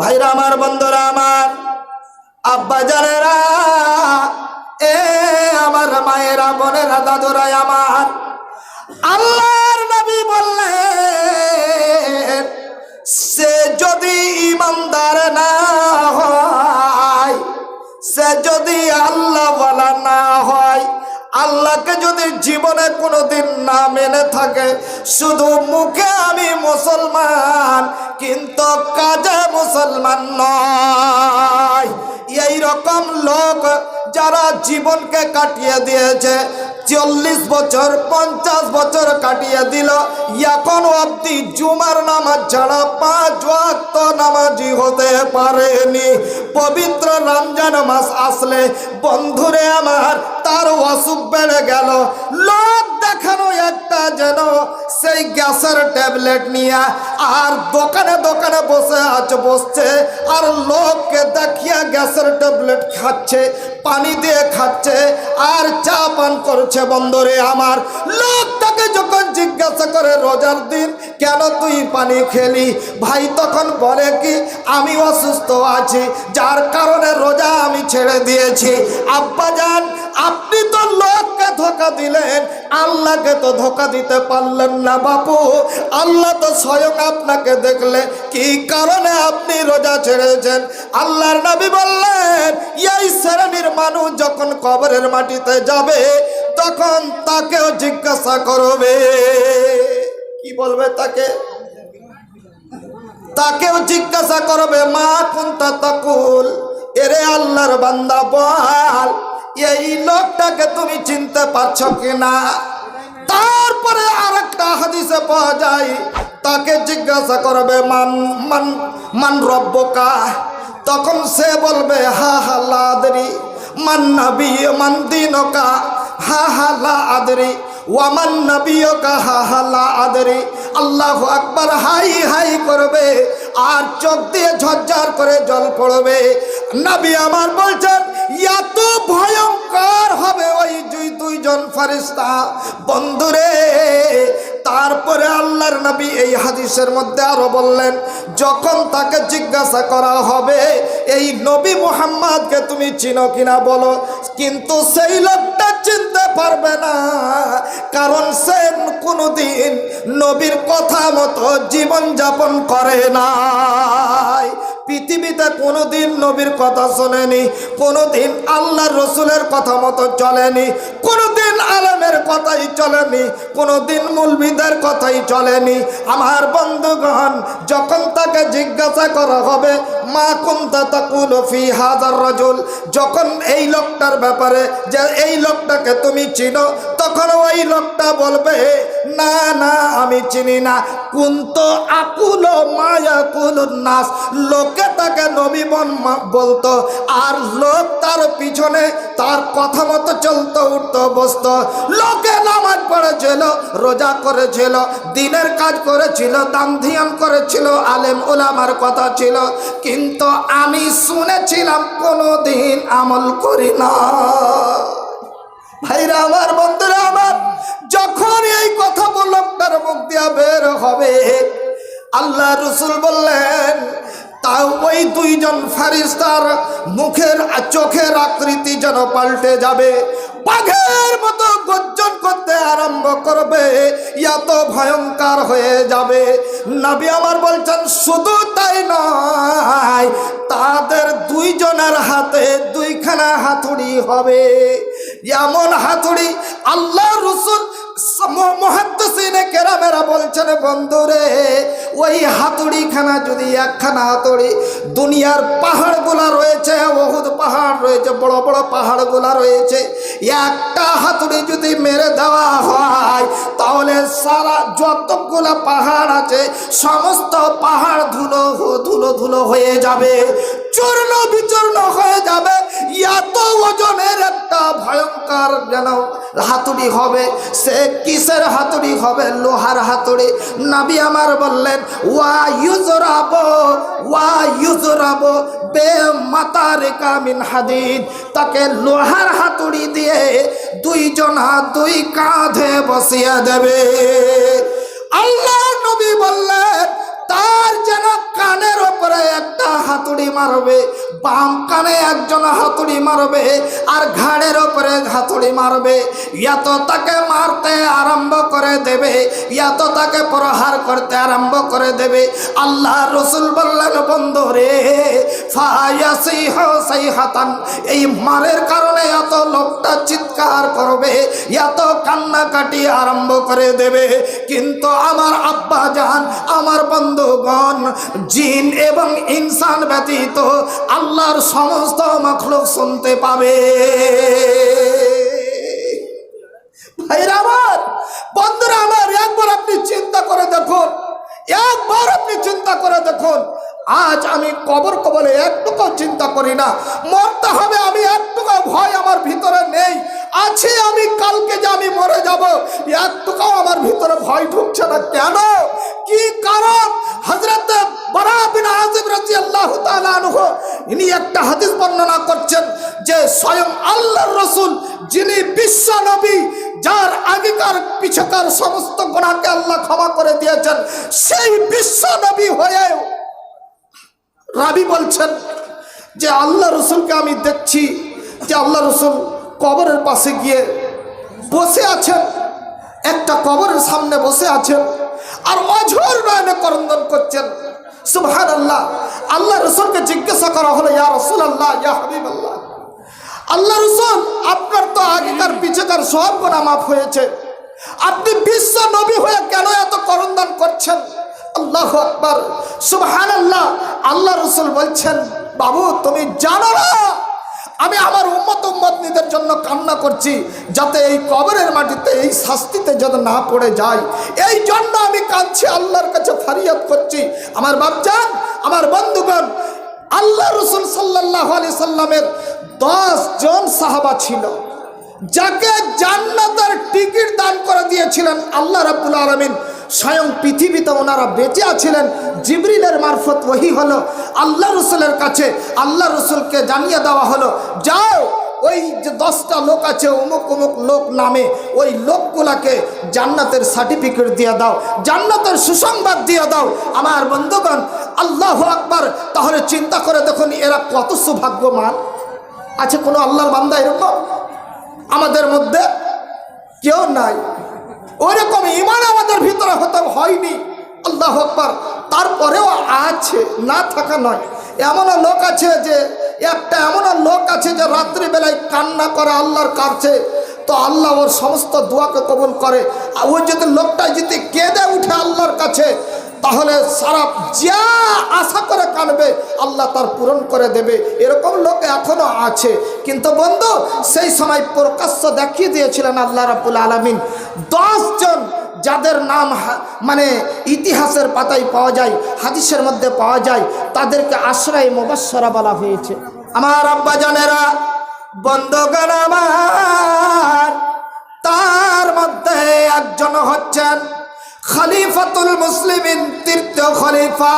ভাইরা আমার বন্ধুরা আমার, আব্বা জানেরা, এ আমার মায়েরা, বোনেরা, দাদুরাই আমার। আল্লাহর নবী বললেন, সে যদি ইমানদার না হয়, সে যদি আল্লাহ বলা না হয় আল্লাহকে যদি জীবনে কোনোদিন না মেনে থাকে, শুধু মুখে আমি মুসলমান, কিন্তু কাজে মুসলমান নয়। এই রকম লোক যারা জীবনকে কাটিয়ে দিয়েছে, চল্লিশ বছর, পঞ্চাশ বছর কাটিয়ে দিল, এখন অব্দি জুমার নামাজ ছাড়া পাঁচ ওয়াক্ত নামাজি হতে পারেনি। পবিত্র রমজান মাস আসলে, বন্ধুরে আমার অসুখ বেড়ে গেল। লোক দেখানো একটা যেন সেই গ্যাসের ট্যাবলেট নিয়ে আর দোকানে দোকানে বসে আছে, বসছে, আর লোককে দেখিয়া গ্যাসের ট্যাবলেট খাচ্ছে। পানি দিয়ে খাচ্ছে, আর চা পান করছে বন্ধরে আমার। লোক তাকে যখন জিজ্ঞাসা করে, রোজার দিন কেন তুই পানি খেলি? ভাই তখন বলে কি, আমি অসুস্থ আছি, যার কারণে রোজা আমি ছেড়ে দিয়েছি। আব্বা যান আপনি তো লোককে ধোকা দিলেন, আল্লাহকে তো ধোকা দিতে পারলেন না বাপু। আল্লাহ তো স্বয়ং আপনাকে দেখলে, কি কারণে আপনি রোজা ছেড়েছেন? আল্লাহর নবী বললেন, এই শ্রেণির মানুষ যখন কবরের মাটিতে যাবে, তখন তাকেও জিজ্ঞাসা করবে। কি বলবে তাকে? তাকেও জিজ্ঞাসা করবে, মা কুন্তা তাকুল? এরে আল্লাহর বান্দা, বল, এই লোকটাকে তুমি চিনতে পারছ কিনা? তারপরে আরেকটা হাদিসে পাওয়া যায়, তাকে জিজ্ঞাসা করবে, মান মান মান রব্বকা? তখন সে বলবে, হা হা, লাদরি। মান মান দিনকা হা হা আল্লাহ আকবার হাই হাই করবে। আর চোখ দিয়ে ঝরঝর করে জল পড়বে। নবী আমার বলছেন, এত ভয়ঙ্কর হবে ওই দুই দুইজন ফারিস্তা বন্ধুরে, তারপরে আল্লাহর নবী এই হাদিসের মধ্যে আরও বললেন, যখন তাকে জিজ্ঞাসা করা হবে, এই নবী মোহাম্মদকে তুমি চিনো কিনা বলো। কিন্তু সেই লোকটা চিনতে পারবে না। কারণ সে কোনোদিন নবীর কথা মতো জীবন যাপন করে নাই। পৃথিবীতে কোনোদিন নবীর কথা শোনেনি, কোনোদিন আল্লাহ রসুলের কথা মতো চলেনি, কোনোদিন আলমের কথাই চলেনি, কোনোদিন মুলবিদের কথাই চলেনি। আমার বন্ধুগণ, যখন তাকে জিজ্ঞাসা করা হবে, মা কুন্তা তাকুল ফি হাজার রজুল? যখন এই লোকটার ব্যাপারে যে এই লোকটাকে তুমি চিনো, তখন ওই লোকটা বলবে, না না, আমি চিনি না। কুন্ত আকুল মায়া কুল নাস? লোকে তাকে নবী বলতো, আর লোক তার পিছনে তার কথা মতো চলতো, উঠতো, বসতো। লোকে নামাজ পড়েছিল, রোজা করেছিল, দিনের কাজ করেছিল, দান ধিয়ান করেছিল, আলেম ওলামার কথা ছিল। কিন্তু আমি শুনেছিলাম, কোনোদিন আমল করি না। ভাইরা আমার, বন্ধুরা আমার যখন এই কথা লোকটার মুখ দিয়া বের হবে। আল্লাহ রসুল বললেন তা ওই দুইজন ফারিস্তার মুখের আর চোখের আকৃতি যেন পাল্টে যাবে। বাঘের মতো গর্জন করতে আরম্ভ করবে। এত ভয়ঙ্কর হয়ে যাবে। নবী আমার বলছেন, শুধু তাই নয়, তাদের দুইজনের হাতে দুইখানা হাতুড়ি হবে। এমন হাতুড়ি আল্লাহ রসুল কেরামেরা বলছেন ওই হাতুড়িখানা যদি একখানা হাতুড়ি দুনিয়ার পাহাড়গুলা রয়েছে বহুত পাহাড় রয়েছে, বড় বড় পাহাড়গুলা রয়েছে একটা হাতুড়ি যদি মেরে দেওয়া হয়, তাহলে সারা যতগুলা পাহাড় আছে, সমস্ত পাহাড় ধুলো ধুলো ধুলো হয়ে যাবে। চূর্ণ বিচূর্ণ হয়ে যাবে। এত ওজনের একটা ভয়ঙ্কর যেন হাতুড়ি হবে। সে কিসের হাতুড়ি হবে? লোহার হাতুড়ি। নাবি আমার বললেন ওয়া ইউজরাবো ওয়া ইউজরাবো বে মাতা রেখা মিন হাদিদ। তাকে লোহার হাতুড়ি দিয়ে দুইজনা দুই কাঁধে বসিয়ে দেবে। আল্লাহ নবী বললেন, তার যেন কানের ওপরে একটা হাতুড়ি মারবে, বাম কানে একজন হাতুড়ি মারবে আর ঘাড়ের ওপরে হাতুড়ি মারবে। এত তাকে মারতে আরম্ভ করে দেবে। এত তাকে প্রহার করতে আরম্ভ করে দেবে। আল্লাহ রসুল বললেন, বন্ধু রে হাতান এই মারের কারণে এত লোকটা চিৎকার করবে, এত কান্নাকাটি আরম্ভ করে দেবে। কিন্তু আমার আব্বা যান আমার বন্ধুগণ, জিন এবং ইনসান ব্যতীত আল্লাহর সমস্ত মখলুক শুনতে পাবে। ভাইরা আমার, বন্ধুরা আমার, একবার আপনি চিন্তা করে দেখুন, একবার আপনি চিন্তা করে দেখুন, আজ আমি কবর কবলে একটুকু চিন্তা করি না, মরতে হবে আমি একটুকু, ভয় আমার ভিতরে নেই, আছে আমি, কালকে যে আমি মরে যাব, একটুকু আমার ভিতরে ভয় ঢুকছে না, কেন? ইনি একটা হাদিস বর্ণনা করছেন যে স্বয়ং আল্লাহর রাসূল, যিনি বিশ্ব নবী, যার আগেকার পিছকার সমস্ত গুণাকে আল্লাহ ক্ষমা করে দিয়েছেন, সেই বিশ্ব নবী হয়েও রাবি বলছেন যে আল্লাহ রসুলকে আমি দেখছি যে আল্লাহ রসুল কবরের পাশে গিয়ে বসে আছেন, একটা কবরের সামনে বসে আছেন আর অঝোর নয়নে করন্দন করছেন। সুবহান আল্লাহ আল্লাহ রসুলকে জিজ্ঞাসা করা হলো, ইয়া রসুল আল্লাহ ইয়া হাবিব আল্লাহ আল্লাহ রসুল, আপনার তো আগেকার পিছেকার সব গোনা মাফ হয়েছে। আপনি বিশ্ব নবী হয়ে কেন এত করণদান করছেন? আল্লাহ আকবর। সুবহান আল্লাহ আল্লাহ রসুল বলছেন, বাবু, তুমি জানো না আমি আমার উম্মত উম্মতনীদের জন্য কান্না করছি যাতে এই কবরের মাটিতে এই শাস্তিতে যেন না পড়ে যায়। এই জন্য আমি কাঁদছি, আল্লাহর কাছে ফারিয়াদ করছি। আমার বাচ্চা আমার বন্ধুগণ, আল্লাহ রসুল সাল্লাহ আলি সাল্লামের দশ জন সাহাবা ছিল। যাকে জান্নাতের টিকিট দান করে দিয়েছিলেন আল্লাহ রাব্বুল আলমিন, স্বয়ং পৃথিবীতে ওনারা বেঁচে আছিলেন। জিবরিলের মারফত ওহি হলো, আল্লাহ রসুলের কাছে আল্লাহ রসুলকে জানিয়ে দেওয়া হলো, যাও, ওই যে দশটা লোক আছে, অমুক অমুক লোক নামে, ওই লোকগুলাকে জান্নাতের সার্টিফিকেট দিয়ে দাও, জান্নাতের সুসংবাদ দিয়ে দাও। আমার বন্ধুগণ, আল্লাহ আকবার, তাহলে চিন্তা করে দেখুন এরা কত সৌভাগ্যমান আছে কোনো আল্লাহর বান্দা এরকম? আমাদের মধ্যে কেউ নাই। ওইরকম ইমান আমাদের ভিতরে হতে হয়নি। আল্লাহ আকবার। তারপরেও আছে, না থাকা নয়। এমনও লোক আছে যে, একটা এমনও লোক আছে যে রাত্রিবেলায় কান্না করে আল্লাহর কাছে। তো আল্লাহ ওর সমস্ত দোয়াকে কবুল করে। ওই যদি লোকটা যদি কেঁদে উঠে আল্লাহর কাছে তাহলে সারা যা আশা করে কানবে আল্লাহ তার পূরণ করে দেবে। এরকম লোক এখনও আছে। কিন্তু বন্ধু, সেই সময় প্রকাশ্য দেখিয়ে দিয়েছিলেন আল্লাহ রাবুল আলমিন। জন যাদের নাম মানে ইতিহাসের পাতায় পাওয়া যায়, হাদিসের মধ্যে পাওয়া যায়, তাদেরকে আশ্রয় মুবাসরা বলা হয়েছে। আমার আব্বা জানেরা, বন্ধগণ আমার, তার মধ্যে একজন হচ্ছেন খলিফাতুল মুসলিমিন তৃতীয় খলিফা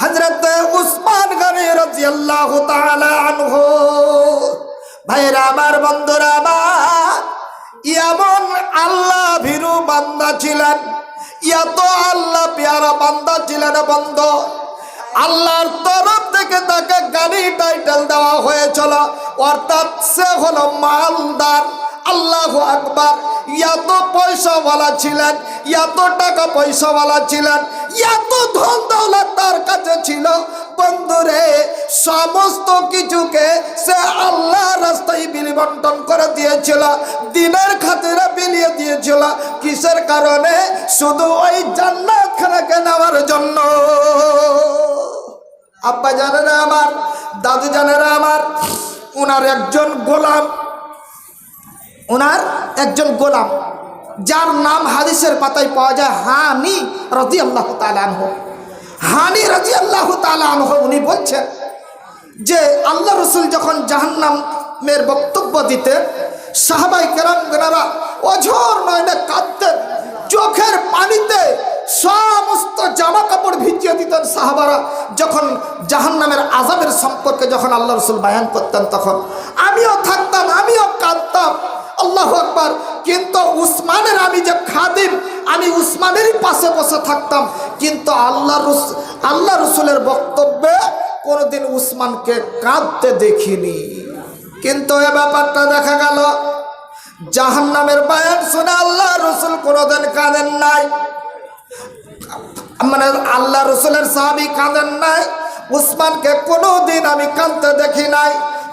হযরত উসমান গনি রাদিয়াল্লাহু তাআলা আনহু। ভাইরা আমার বন্ধুরা আমার, এমন আল্লাহ ভীরু বান্দা ছিলেন, এত আল্লাহ পেয়ারা বান্দা ছিলেন বন্ধ। আল্লাহর তরফ থেকে তাকে গাড়ি টাইটেল দেওয়া হয়েছিল, অর্থাৎ সে হলো মালদার আল্লাহ আকবার। এত পয়সাওয়ালা ছিলেন, এত টাকা পয়সাওয়ালা ছিলেন, এত ধন দৌলত তার কাছে ছিল। বন্ধুরে, সমস্ত কিছুকে সে আল্লাহ রাস্তায় বিলি বন্টন করে দিয়েছিল, দিনের খাতিরে বিলিয়ে দিয়েছিল। কিসের কারণে? শুধু ওই জান্নাত খানাকে নেওয়ার জন্য। আব্বা জানেরা আমার, দাদু জানেরা আমার ওনার একজন গোলাম। ওনার একজন গোলাম, যার নাম হাদিসের পাতায় পাওয়া যায় হানি রাজি আল্লাহ তালানহ হানি রাজি আল্লাহ তালানহ উনি বলছেন যে আল্লাহ রসুল যখন জাহান্নামের বক্তব্য দিতেন সাহাবাই কেরাম গেনারা অঝোর নয়নে কাঁদতেন, চোখের পানিতে সমস্ত জামা কাপড় ভিজিয়ে দিতেন সাহাবারা। যখন জাহান্নামের আজাবের সম্পর্কে যখন আল্লাহ রসুল বায়ান করতেন তখন, আমিও থাকতাম, আমিও কাঁদতাম। আল্লাহ আকবার। কিন্তু উসমানের আমি যে খাদিম, আমি উসমানেরই পাশে বসে থাকতাম। কিন্তু আল্লাহ রস আল্লাহ রসুলের বক্তব্যে কোনোদিন উসমানকে কাঁদতে দেখিনি। কিন্তু এ ব্যাপারটা দেখা গেল জাহান নামের বায়ান শুনে আল্লাহ রসুল কোনোদিন কাঁদেন নাই। মানে আল্লাহ রসুলের সাহাবি কাঁদেন নাই। উসমানকে কোনোদিন আমি কাঁদতে দেখি নাই।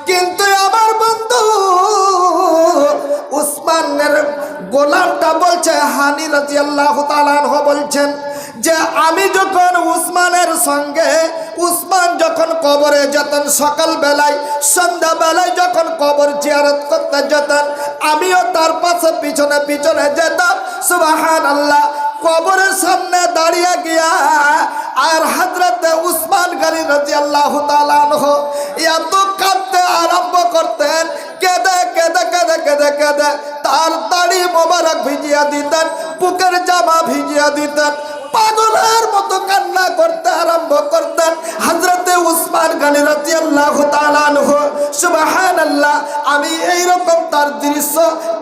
কিন্তু আমার বন্ধু উসমানের গোলামটা বলছে, হানি রাজি আল্লাহ বলছেন যে, আমি যখন উসমানের সঙ্গে উসমান যখন কবরে যেতেন সকাল বেলায় সন্ধ্যা বেলায় যখন কবর জিয়ারত করতে যেতেন, আমিও তার পাশে পিছনে পিছনে যেতাম। সুবাহান আল্লাহ কবরের সামনে দাঁড়িয়ে গিয়া আর হাজরতে উসমান গানি রাজি আল্লাহ এত কাঁদতে আরম্ভ করতেন। কেঁদে কেঁদে কেঁদে কেঁদে কেঁদে তার দাড়ি মোবারক ভিজিয়া দিতেন, বুকের জামা ভিজিয়া দিতেন। পাগলের মতো কান্না করতে আরম্ভ করতেন। হজরতে উসমান গানি রাজি আল্লাহ সুবাহান আল্লাহ আমি এইরকম তার দৃশ্য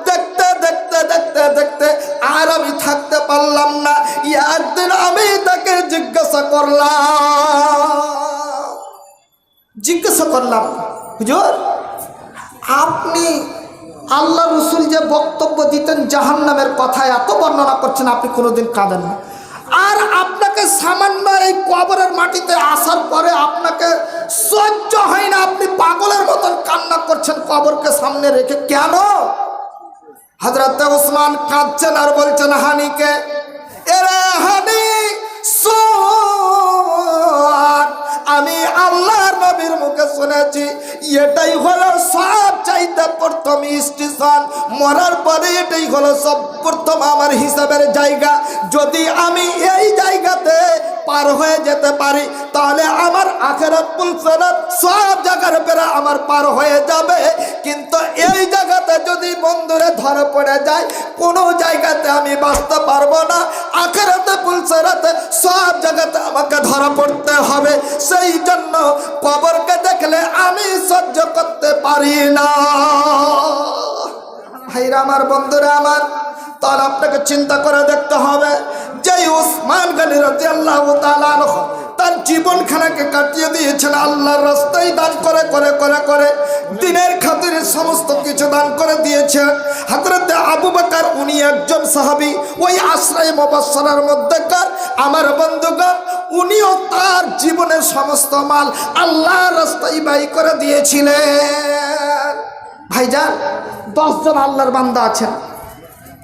দেখতে দেখতে দেখতে দেখতে আর আমি থাকতে পারলাম না। একদিন আমি তাকে জিজ্ঞাসা করলাম। জিজ্ঞাসা করলাম, হুজুর, আপনি আল্লাহ রসুল যে বক্তব্য দিতেন জাহান নামের কথা এত বর্ণনা করছেন, আপনি কোনোদিন কাঁদেন না? আর আপনাকে সামান্য এই কবরের মাটিতে আসার পরে আপনাকে সহ্য হয় না। আপনি পাগলের মতন কান্না করছেন কবরকে সামনে রেখে। কেন? হজরত উসমান কাঁদছেন আর বলছেন হানিকে এরে হানি শোন, আমি আল্লাহর নবীর মুখে শুনেছি, এটাই হলো সব চাইতে প্রথম স্টেশন। মরার পরে এটাই হলো সব প্রথম আমার হিসাবের জায়গা। যদি আমি এই জায়গাতে পার হয়ে যেতে পারি, তাহলে আমার আখেরাত পুলসরাত সব জায়গার পেরা আমার পার হয়ে যাবে। কিন্তু এই জায়গাতে যদি বন্ধুরে ধরে পড়ে যায়, কোনো জায়গাতে আমি বাঁচতে পারব না। আখেরাতে পুলসরাতে সব জায়গাতে আমাকে ধরা পড়তে হবে। সেই জন্য কবরকে দেখলে আমি সহ্য করতে পারি না। ভাইরা আমার, বন্ধুরা আমার, তাহলে আপনাকে চিন্তা করে দেখতে হবে যে উসমান গানি রাজি আল্লাহ তার জীবন জীবনখানাকে কাটিয়ে দিয়েছেন, আল্লাহর রাস্তায় দান করে করে করে করে, দিনের খাতিরে সমস্ত কিছু দান করে দিয়েছেন। হাজরতে আবু বাকার, উনি একজন সাহাবি, ওই আশ্রয় মবাসনার মধ্যেকার আমার বন্ধুগণ উনিও তার জীবনের সমস্ত মাল আল্লাহর রাস্তায় ব্যয় করে দিয়েছিলেন। ভাইজান, দশজন আল্লাহর বান্দা আছেন।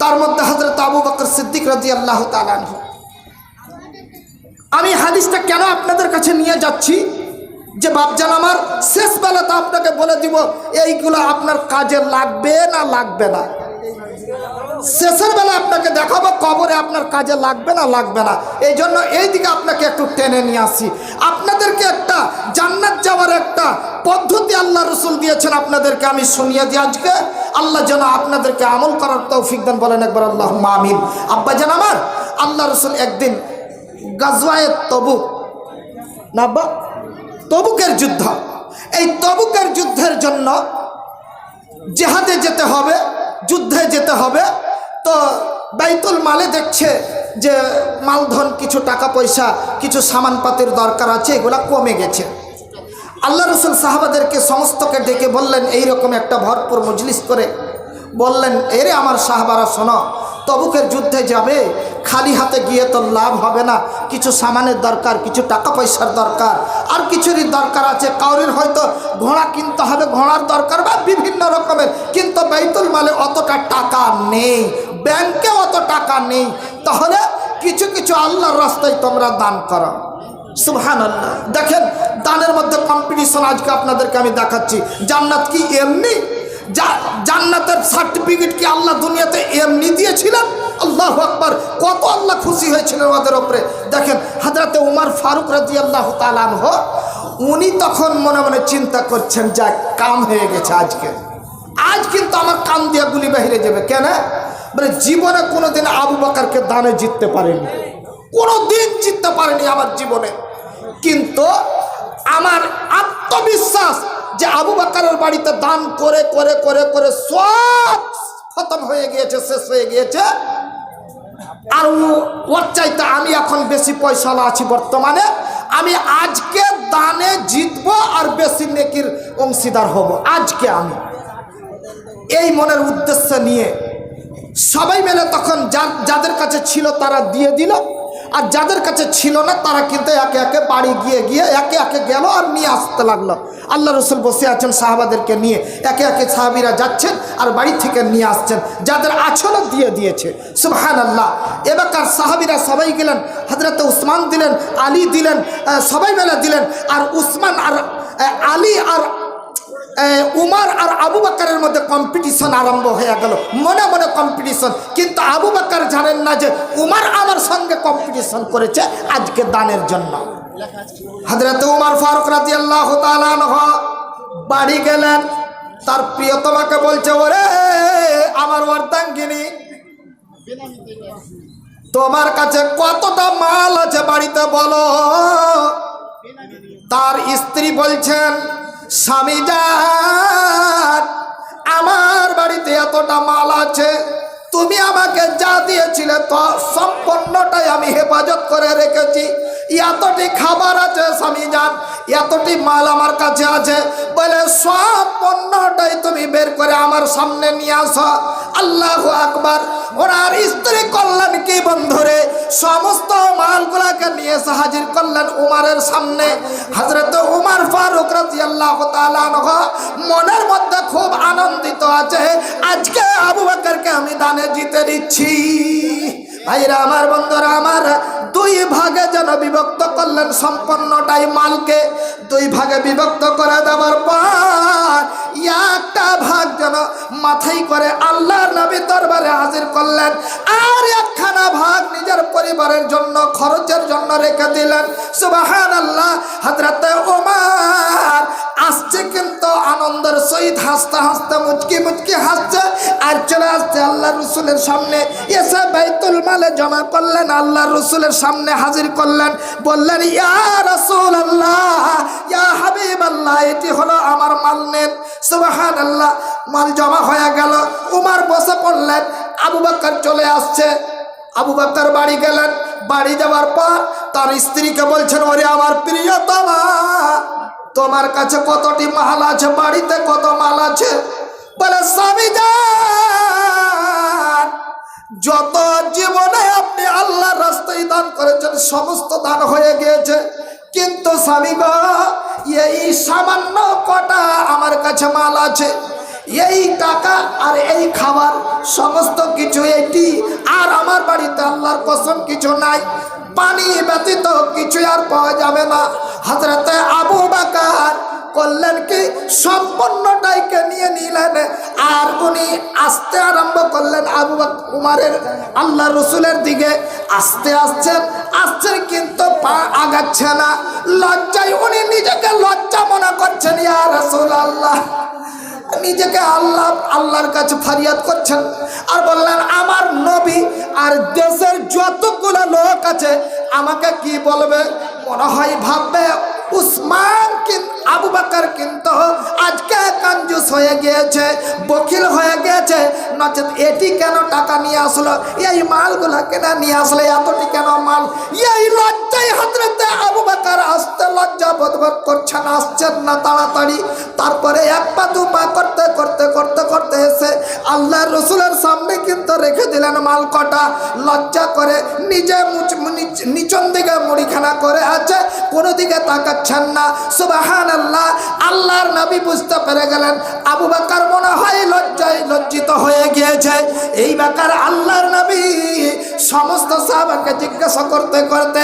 তার মধ্যে হজরত আবু বকর সিদ্দিক রাজি আল্লাহ তালানহ আমি হাদিসটা কেন আপনাদের কাছে নিয়ে যাচ্ছি? যে বাপজান আমার, শেষ বেলাতে আপনাকে বলে দিব, এইগুলো আপনার কাজে লাগবে না লাগবে না। শেষের বেলা আপনাকে দেখাবো কবরে আপনার কাজে লাগবে না লাগবে না। এই জন্য এই দিকে আপনাকে একটু টেনে নিয়ে আসি। আপনাদেরকে একটা জান্নাত যাওয়ার একটা পদ্ধতি আল্লাহ রসুল দিয়েছেন আপনাদেরকে আমি শুনিয়ে দিই আজকে। আল্লাহ যেন আপনাদেরকে আমল করার তৌফিক দেন, বলেন একবার আল্লাহ মামিন আব্বা যেন আমার, আল্লাহ রসুল একদিন গাজওয়ায়ে তবুক, না আব্বা? তবুকের যুদ্ধ। এই তবুকের যুদ্ধের জন্য জেহাদে যেতে হবে, যুদ্ধে যেতে হবে। তো বাইতুল মালে দেখছে যে মালধন, কিছু টাকা পয়সা, কিছু সামানপাতির দরকার আছে, এগুলা কমে গেছে। আল্লাহ রসুল সাহাবাদেরকে সমস্তকে ডেকে বললেন এই রকম একটা ভরপুর মজলিস করে। বললেন, এরে আমার সাহাবারা, শোনো, তবুকের যুদ্ধে যাবে, খালি হাতে গিয়ে তো লাভ হবে না। কিছু সামানের দরকার, কিছু টাকা পয়সার দরকার, আর কিছুরই দরকার আছে। কাউরির হয়তো ঘোড়া কিনতে হবে, ঘোড়ার দরকার বা বিভিন্ন রকমের, কিন্তু বাইতুল মালে অতটা টাকা নেই। ব্যাংকে অত টাকা নেই, তাহলে কিছু কিছু আল্লাহর রাস্তায় তোমরা দান করো। সুবহান আল্লাহ দেখেন, দানের মধ্যে কম্পিটিশন আজকে আপনাদেরকে আমি দেখাচ্ছি। জান্নাত কি এমনি? জান্নাতের সার্টিফিকেট কি আল্লাহ দুনিয়াতে এমনি দিয়েছিলেন? আল্লাহ আকবার, কত আল্লাহ খুশি হয়েছিলেন ওদের ওপরে দেখেন, হাজরাতে উমার ফারুক রাজি আল্লাহ তালানহ উনি তখন মনে মনে চিন্তা করছেন যা কাম হয়ে গেছে আজকে। আজ কিন্তু আমার কান দিয়ে গুলি বাহিরে যাবে। কেন? মানে জীবনে কোনোদিন আবু বাকারকে দানে জিততে পারেনি। কোনো দিন জিততে পারেনি আমার জীবনে। কিন্তু আমার আত্মবিশ্বাস যে আবু বাকারের বাড়িতে দান করে করে করে করে সব খতম হয়ে গিয়েছে, শেষ হয়ে গিয়েছে। আর ওর চাইতে আমি এখন বেশি পয়সাওয়ালা আছি বর্তমানে। আমি আজকে দানে জিতবো আর বেশি নেকির অংশীদার হব। আজকে আমি। এই মনের উদ্দেশ্য নিয়ে সবাই মিলে তখন যাদের কাছে ছিল তারা দিয়ে দিল, আর যাদের কাছে ছিল না, তারা কিন্তু একে একে বাড়ি গিয়ে গিয়ে একে একে গেল আর নিয়ে আসতে লাগল। আল্লাহ রসুল বসে আছেন সাহাবাদেরকে নিয়ে, একে একে সাহাবিরা যাচ্ছেন আর বাড়ি থেকে নিয়ে আসছেন, যাদের আছলও দিয়ে দিয়েছে। সুবহান আল্লাহ এবারকার সাহাবিরা সবাই গেলেন হজরত উসমান দিলেন, আলী দিলেন সবাই মেলা দিলেন, আর উসমান আর আলী আর উমার আর আবু বাক্কারের মধ্যে কম্পিটিশন আরম্ভ হয়ে গেল। মনে মনে কম্পিটিশন কিন্তু আবু বাক্কার জানেন না যে উমার আমার সঙ্গে কম্পিটিশন করেছে আজকে দানের জন্য। হাজরত উমার ফারুক রাজি আল্লাহ বাড়ি গেলেন। তার প্রিয়তমাকে বলছে, ওরে, আমার অর্ধাঙ্গিনী তোমার কাছে কতটা মাল আছে বাড়িতে বলো? তার স্ত্রী বলছেন স্বামী যান আমার বাড়িতে এতটা মাল আছে, তুমি আমাকে যা দিয়েছিলে তো সম্পূর্ণটাই আমি হেফাজত করে রেখেছি। এতটি খাবার আছে স্বামী যান এতটি মাল আমার কাছে আছে। বলে, সব পণ্যটাই তুমি বের করে আমার সামনে নিয়ে আসো। আল্লাহ আকবার। ওনার স্ত্রী কল্যাণ কি বন্ধুরে সমস্ত মালগুলাকে নিয়ে এসে হাজির করলেন উমারের সামনে। হজরত উমার ফারুক রাজি আল্লাহ মনের মধ্যে খুব আনন্দিত আছে। আজকে আবু বাকরকে আমি দানে জিতে দিচ্ছি। ভাইরা, আমার বন্ধুরা, আমার দুই ভাগে যেন বিভক্ত করলেন সম্পন্নটাই মালকে। দুই ভাগে বিভক্ত করে দেওয়ার পর একটা ভাগ যেন মাথায় করে আল্লাহর নবী দরবারে হাজির করলেন আর একখানা ভাগ নিজের পরিবারের জন্য, খরচের জন্য রেখে দিলেন। সুবাহান আল্লাহ হাজরাতে ওমার আসছে কিন্তু আনন্দের সহিত হাসতে হাসতে মুচকি মুচকি হাসছে আর চলে আসছে আল্লাহ রসুলের সামনে। এসে বাইতুল মালে জমা করলেন, আল্লাহ রসুলের সামনে হাজির করলেন। বললেন, ইয়া রসুল আল্লাহ ইয়া হাবিব আল্লাহ এটি হলো আমার মাল নেন। সুবাহান আল্লাহ মাল জমা হয়ে গেল। উমার বসে পড়লেন, আবু বাক্কর চলে আসছে। আবু বাক্কর বাড়ি গেলেন। বাড়ি যাওয়ার পর তার স্ত্রীকে বলছেন, ওরে আমার প্রিয়তমা, তোমার কাছে কতটি মাল আছে? বাড়িতে কত মাল আছে? বলে, স্বামী যত জীবনে আপনি আল্লাহর রাস্তায় দান করেছেন, সমস্ত দান হয়ে গিয়েছে। কিন্তু স্বামী এই সামান্য কটা আমার কাছে মাল আছে। এই টাকা আর এই খাবার সমস্ত কিছু এটি আর আমার বাড়িতে আল্লাহর কসম কিছু নাই। পানি ব্যতীত কিছু আর পাওয়া যাবে না। হাজরাতে আবু বাকার করলেন কি? সম্পূর্ণটাইকে নিয়ে নিলেন আর উনি আসতে আরম্ভ করলেন আবু উমারের আল্লাহ রসুলের দিকে। আসতে আসছেন আসছেন কিন্তু পা আগাচ্ছে না। লজ্জায় উনি নিজেকে লজ্জা মনে করছেন, ইয়া রসুল আল্লাহ নিজেকে আল্লাহ আল্লাহর কাছে ফারিয়াদ করছেন আর বললেন, আমার নবী আর দেশের যতগুলো লোক আছে, আমাকে কি বলবে? মনে হয় ভাববে, উসমান আবু বাকার কিন্তু আজকে কঞ্জুস হয়ে গিয়েছে, বকিল হয়ে গিয়েছে। নচেত এটি কেন টাকা নিয়ে আসলো? এই মালগুলা কেন নিয়ে আসলে? এতটি কেন মাল? এই লজ্জায় হাতরেতে আবু বাকার আসতে লজ্জা বোধ বোধ করছেন আসছেন না তাড়াতাড়ি। তারপরে এক পা, দু পা করতে করতে করতে করতে এসে আল্লাহ রসুলের সামনে কিন্তু রেখে দিলেন মাল কটা। লজ্জা করে নিজে নিচন দিকে মুড়িখানা করে আছে, কোনো দিকে তাকাচ্ছেন না। সুবাহান আল্লাহ আল্লাহর নবী বুঝতে পেরে গেলেন, আবু বাকার মনে হয় লজ্জায় লজ্জিত হয়ে গিয়েছে। এই বাকার আল্লাহর নবী সমস্ত সাহাবাকে জিজ্ঞাসা করতে করতে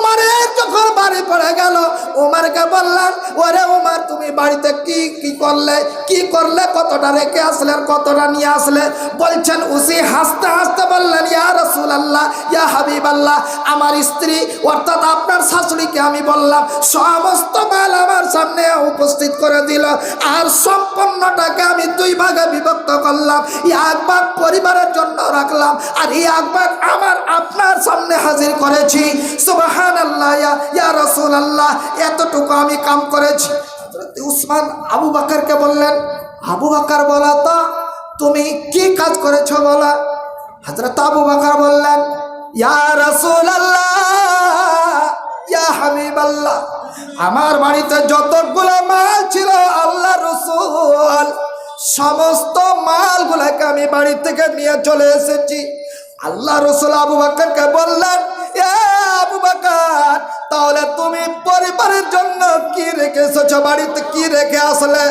উমারের যখন বাড়ি পড়ে গেল, উমারকে বললাম, ওরে উমার, তুমি বাড়িতে কি কি করলে? কি করলে? কতটা রেখে আসলে আর কতটা নিয়ে আসলে? বলছেন, উসি হাসতে হাসতে বললেন, ইয়া রসুল আল্লাহ ইয়া হাবিব আল্লাহ আমার স্ত্রী, অর্থাৎ আপনার শাশুড়িকে আমি বললাম, সমস্ত মাল আমার সামনে উপস্থিত করে দিল আর সম্পূর্ণটাকে আমি দুই ভাগে বিভক্ত করলাম। এক ভাগ পরিবারের জন্য রাখলাম আর এই ভাগ আমার আপনার সামনে হাজির করেছি। সুবাহান আল্লাহ ইয়া রসুল আল্লাহ এতটুকু আমি কাম করেছি। উসমান আবু বাকারকে বললেন, আবু বাকার, বলা তো, তুমি কি কাজ করেছ বলা? হজরত আবু বাকার বললেন, ইয়া রসুল আল্লাহ ইয়া আমার বাড়িতে যতগুলো মাল ছিল আল্লাহ রসুল, সমস্ত মালগুলাকে আমি বাড়ি থেকে নিয়ে চলে এসেছি। আল্লাহ রসুল আবু বাক্কারকে বললেন আবু বাক্কার, তাহলে তুমি পরিবারের জন্য কি রেখে এসেছ বাড়িতে কি রেখে আসলে?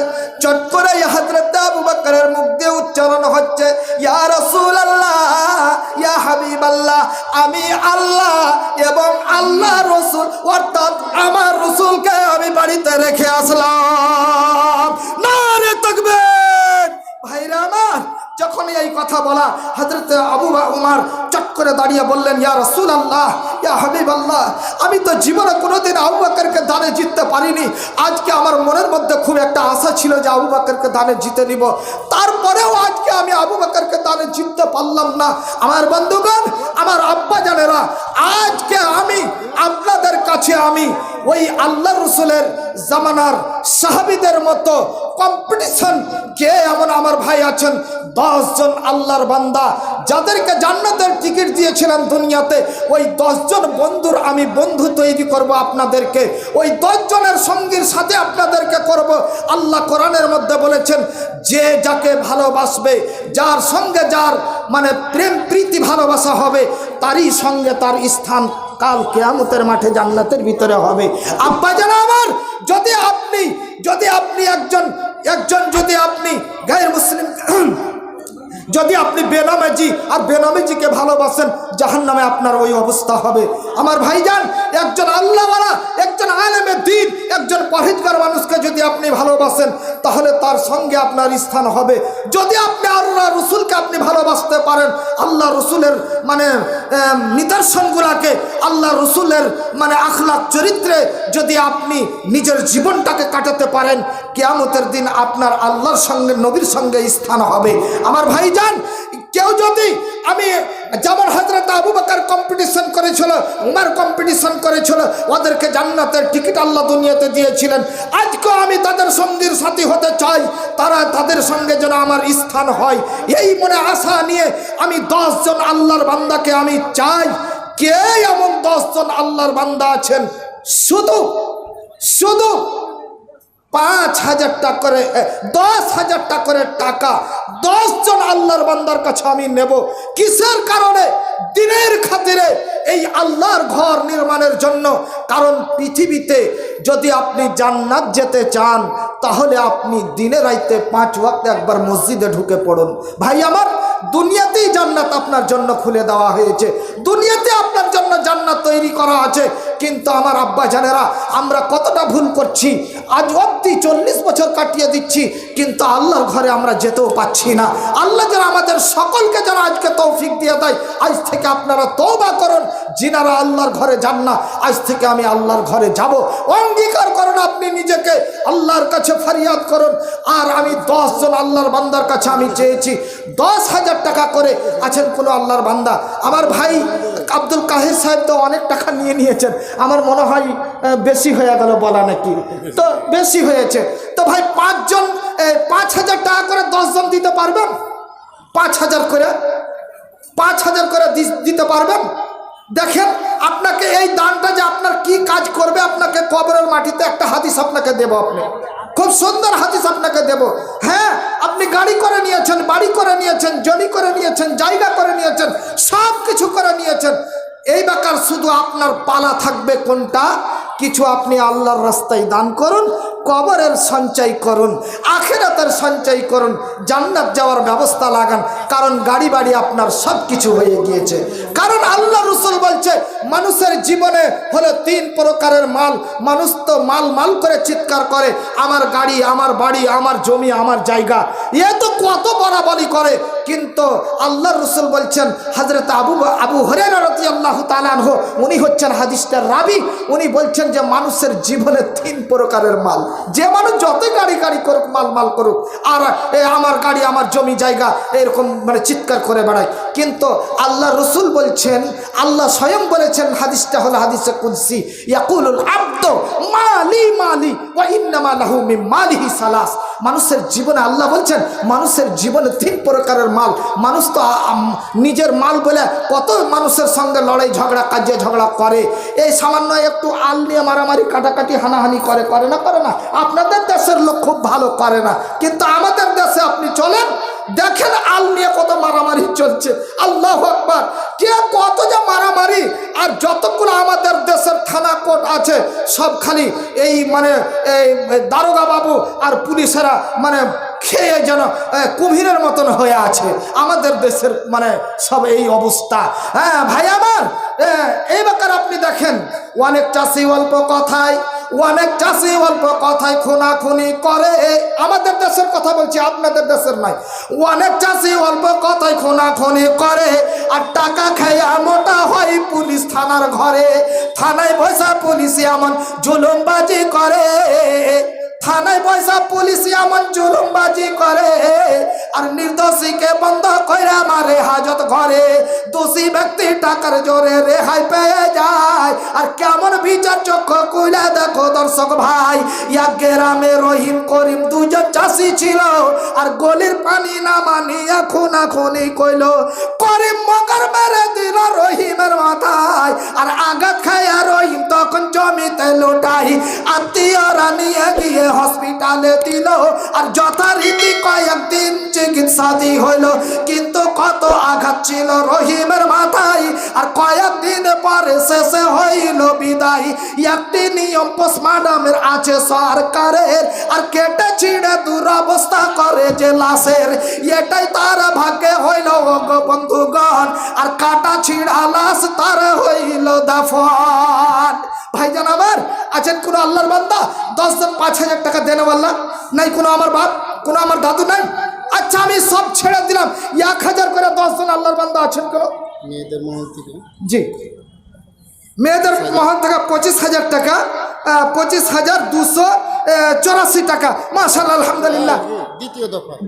চট করে হজরত আবু বাক্কারের মুখ দিয়ে উচ্চারণ হচ্ছে, ইয়া রসুল আল্লাহ ইয়া হাবিব আল্লাহ আমি অর্থাৎ আমার রসুলকে আমি বাড়িতে রেখে আসলাম না রে তকবীর ভাইরা আমার যখন এই কথা বলা হজরত আবু উমার চট করে দাঁড়িয়ে বললেন, ইয়া রসুল আল্লাহ ইয়া হাবিব আল্লাহ আমি তো জীবনে কোনোদিন আবু বাকরকে দানে জিততে পারিনি। আজকে আমার মনের মধ্যে খুব একটা আশা ছিল যে আবু বাকরকে দানে জিতে নিব। তারপরেও আজকে আমি আবু বাকরকে দানে জিততে পারলাম না। আমার বন্ধুগণ, আমার আব্বা জানেরা আজকে আমি, আপনাদের কাছে আমি ওই আল্লাহ রসুলের জামানার সাহাবিদের মতো কম্পিটিশন কে এমন আমার ভাই আছেন জন আল্লাহর বান্দা যাদেরকে জান্নাতের টিকিট দিয়েছিলাম দুনিয়াতে, ওই জন বন্ধুর আমি বন্ধু তৈরি করব আপনাদেরকে, ওই জনের সঙ্গীর সাথে আপনাদেরকে করব। আল্লাহ কোরআনের মধ্যে বলেছেন, যে যাকে ভালোবাসবে, যার সঙ্গে যার মানে প্রেম, প্রীতি, ভালোবাসা হবে, তারই সঙ্গে তার স্থান কাল কেয়ামতের মাঠে জান্নাতের ভিতরে হবে। আব্বা জানা আমার, যদি আপনি যদি আপনি একজন একজন যদি আপনি গায়ের মুসলিম যদি আপনি বেনামেজি আর বেনামেজিকে ভালোবাসেন জাহান নামে আপনার ওই অবস্থা হবে। আমার ভাইজান, একজন আল্লাহওয়ালা, একজন আলেমে দিন, একজন পরহেজগার মানুষকে যদি আপনি ভালোবাসেন, তাহলে তার সঙ্গে আপনার স্থান হবে। যদি আপনি আল্লাহ রসুলকে আপনি ভালোবাসতে পারেন, আল্লাহ রসুলের মানে নিদর্শনগুলাকে, আল্লাহ রসুলের মানে আখলাক চরিত্রে যদি আপনি নিজের জীবনটাকে কাটাতে পারেন, কেয়ামতের দিন আপনার আল্লাহর সঙ্গে, নবীর সঙ্গে স্থান হবে। আমার ভাইজান কেউ যদি আমি যেমন হজরত আবু বাকার কম্পিটিশন করেছিল, উমার কম্পিটিশন করেছিল, ওদেরকে জান্নাতের টিকিট আল্লাহ দুনিয়াতে দিয়েছিলেন। আজকে আমি তাদের সঙ্গীর সাথী হতে চাই, তারা তাদের সঙ্গে যেন আমার স্থান হয়। এই মনে আশা নিয়ে আমি দশজন আল্লাহর বান্দাকে আমি চাই। কে এমন দশজন আল্লাহর বান্দা আছেন? শুধু শুধু পাঁচ হাজার টাকা করে দশ হাজার টাকা করে টাকা। দশ জন আল্লাহর বান্দার কাছে আমি নেব। কিসের কারণে? দিনের খাতিরে এই আল্লাহর ঘর নির্মাণের জন্য। কারণ পৃথিবীতে যদি আপনি জান্নাত যেতে চান, তাহলে আপনি দিনে রাইতে পাঁচ ওয়াক্ত একবার মসজিদে ঢুকে পড়ুন। ভাই, আমার দুনিয়াতেই জান্নাত আপনার জন্য খুলে দেওয়া হয়েছে। দুনিয়াতে আপনার জন্য জান্নাত তৈরি করা আছে। কিন্তু আমার আব্বা জানেরা, আমরা কতটা ভুল করছি? আজ অব্দি চল্লিশ বছর কাটিয়ে দিচ্ছি, কিন্তু আল্লাহর ঘরে আমরা যেতেও পাচ্ছি না। আল্লাহ যেন আমাদের সকলকে যেন আজকে তৌফিক দিয়ে দেয়। আজ থেকে আপনারা তৌবা করুন, যিনারা আল্লাহর ঘরে যান না, আজ থেকে আমি আল্লাহর ঘরে যাব। অঙ্গীকার করুন আপনি নিজেকে, আল্লাহর কাছে ফরিয়াদ করুন। আর আমি দশ জন আল্লাহর বান্দার কাছে আমি চেয়েছি, দশ হাজার টাকা করে। আছেন কোনো আল্লাহর বান্দা? আমার ভাই আব্দুল কাহির সাহেব তো অনেক টাকা নিয়ে নিয়েছেন। আমার মনে হয় বেশি হয়ে গেল বলা নাকি? তো বেশি হয়েছে। তো ভাই পাঁচজন পাঁচ হাজার টাকা করে দশজন দিতে পারবেন? পাঁচ হাজার করে? পাঁচ হাজার করে দিতে পারবেন? দেখেন, আপনাকে এই দানটা যে আপনার কি কাজ করবে, আপনাকে কবরের মাটিতে একটা হাদিস আপনাকে দেব আপনি। খুব সুন্দর হাদিস আপনাকে দেব। হ্যাঁ আপনি গাড়ি করে নিয়েছেন, বাড়ি করে নিয়েছেন, জমি করে নিয়েছেন, জায়গা করে নিয়েছেন সব কিছু করে নিয়েছেন। এই বাকার শুধু আপনার পালা থাকবে কোনটা? কিছু আপনি আল্লাহর রাস্তায় দান করুন, কবরের সঞ্চয় করুন, আখেরাতের সঞ্চয় করুন, জান্নাত যাওয়ার ব্যবস্থা লাগান, কারণ গাড়ি বাড়ি আপনার সব কিছু হয়ে গিয়েছে। কারণ আল্লাহ রসুল বলছে, মানুষের জীবনে হলো তিন প্রকারের মাল, মানুষ তো মাল মাল করে চিৎকার করে, আমার গাড়ি, আমার বাড়ি, আমার জমি, আমার জায়গা, এ তো কত বরাবরি করে, কিন্তু আল্লাহ রসুল বলছেন হাজরত আবু আবু হরের রতি আল্লাহ তালানহ উনি হচ্ছেন হাদিসটার রাবি, উনি বলছেন যে মানুষের জীবনে তিন প্রকারের মাল। যে মানুষ যত গাড়ি গাড়ি করুক, মাল মাল করুক, আর আমার গাড়ি, আমার জমি জায়গা, এরকম মানে চিৎকার করে বেড়ায়। কিন্তু আল্লাহ রসুল বলছেন, আল্লাহ স্বয়ং বলেছেন, হাদিসটা হল হাদিসে কুলসি ইয়াকুল আব্দ মালি মালি, ওয়া ইন্নামা লাহু মিন মালিহি সালাস। মানুষের জীবনে আল্লাহ বলছেন, মানুষের জীবনে তিন প্রকারের মাল। মানুষ তো নিজের মাল বলে কত মানুষের সঙ্গে লড়াই, ঝগড়া, কাজে ঝগড়া করে। এই সামান্য একটু আল নিয়ে মারামারি, কাটাকাটি, হানাহানি করে করে না করে না। আপনাদের দেশের লোক খুব ভালো করে না। কিন্তু আমাদের দেশে আপনি চলেন দেখেন আল নিয়ে কত মারামারি চলছে। আল্লাহ আকবার। কে কত যে মারামারি। আর যতগুলো আমাদের দেশের থানা কোর্ট আছে সব খালি এই মানে এই দারোগা বাবু আর পুলিশেরা মানে খেয়ে যেন এ, কুমিরের মতন হয়ে আছে। আমাদের দেশের মানে সব এই অবস্থা। হ্যাঁ ভাই আমার এই ব্যাপার আপনি দেখেন। অনেক চাষি অল্প কথায় অনেক চাষি অল্প কথায় খুনাখুনি করে। আমাদের দেশের কথা বলছি, আপনাদের দেশের নয়। অনেক চাষি অল্প কথায় খুনাখুনি করে আর টাকা খাইয়া মোটা হয় পুলিশ থানার ঘরে। থানায় বসা পুলিশে এমন জুলুমবাজি করে। থানায় পয়সা পুলিশ এমন জুলুমবাজি করে, আর নির্দোষীকে বন্ধ কইরা মারে হাজত ঘরে। দোষী ব্যক্তি টাকার জোরে রেহাই পেয়ে যায়। আর কেমন বিচার চক্ষু কইলা দেখো দর্শক ভাই, এক গ্রামে রহিম, করিম দুজন চাষি ছিল, আর গলির পানি না মানিয়া খুনা খুনি কইল, করিম মগর মেরে দিল রহিমের মাথায়, আর আঘাত খায়া রহিম তখন জমিতে লুটাই। আত্মীয়রা নিয়ে গিয়ে হসপিটালে দিল, আর যথারীতি কয়েকদিন চিকিৎসা দি হইল। কিন্তু কত আঘাত ছিল রহিমের মাথায়, আর কয়েকদিন পরে শেষে হইল বিদায়। একটি নিয়ম পোস্টমার্টামের আছে সরকারের, আর কেটে ছিঁড়ে দুরবস্থা করে যে লাশের। এটাই তার ভাগ্যে হইল বন্ধুগণ, আর কাটা ছিঁড়া লাশ তার হইল দাফন। ভাইজান আমার, আছেন কোনো আল্লাহর বান্দা? দশ জন, পাঁচ হাজার টাকা দেন আল্লাহ নাই কোনো আমার বাপ কোনো আমার দাদু নাই। আচ্ছা আমি সব ছেড়ে দিলাম। এক হাজার করে দশ জন আল্লাহর বান্দা আছেন কেন? মেয়েদের মহল থেকে। জি। মেয়েদের মহল থেকে পঁচিশ হাজার টাকা পঁচিশ হাজার দুশো চৌরাশি টাকা। মাশাল আলহামদুলিল্লাহ। দ্বিতীয় দফা।